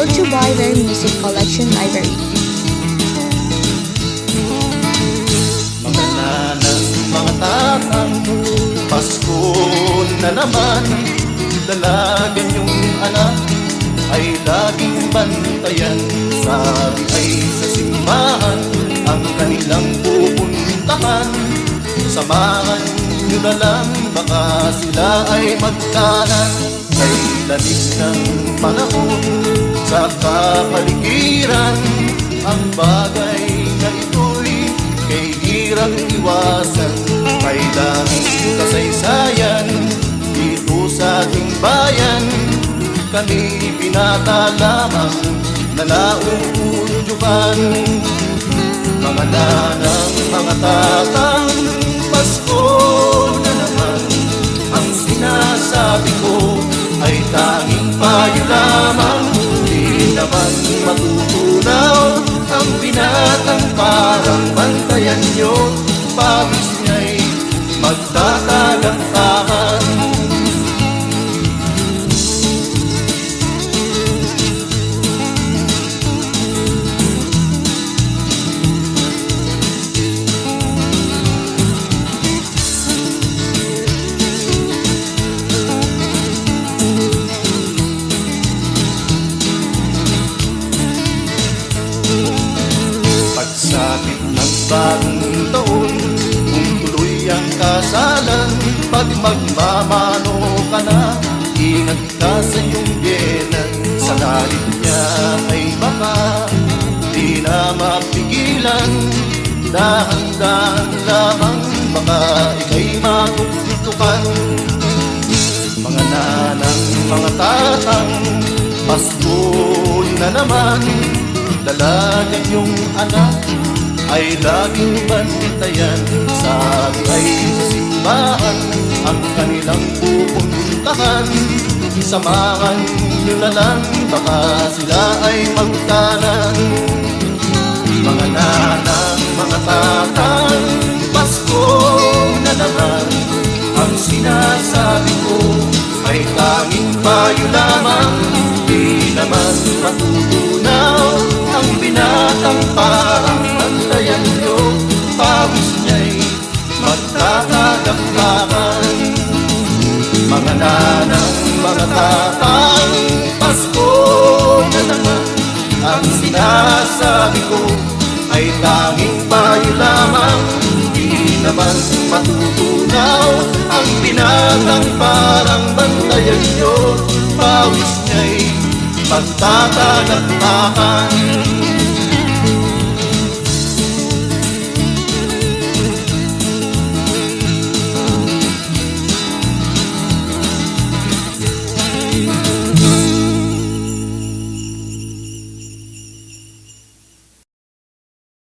Brought to you by Rare Music Collection Library. Mga nanang, mga tatang Pasko na naman. Dalagan yung anak Ay laging bantayan. Sabi ay sa simbahan Ang kanilang pupuntahan. Samahan nyo na lang Baka sila ay magkanan. Kay lamig ng panahon Sa kapaligiran. Ang bagay na ito'y Kay hirang iwasan. May daming kasaysayan Dito sa ating bayan. Kami binata lamang Na nauudyukan. Mga nanang, mga tatang payo lamang Di naman matutunaw bagong taon Kung tuloy ang kasalan Pag magmamano ka na Ingat ka sa iyong biyenan. Sa galit niya ay baka Di na mapigilan. Dahan-dahan lamang Baka ika'y matugtukan mga nanang, mga tatang Pasko na naman Dalagan yung anak Ay laging bantayan. Sabi ay sa simbahan Ang kanilang pupuntahan. Samahan nyo na lang Baka sila ay magkanan mga nanang, mga tatang Pasko na naman. Ang sinasabi ko Ay tanging payo lamang. Di naman matutunaw Mga nanang, mga tatang Pasko na naman. Ang sinasabi ko Ay tanging payo lamang. Di naman matutunaw Ang binatang parang bantayan nyo Pawis niya'y magtatagaktakan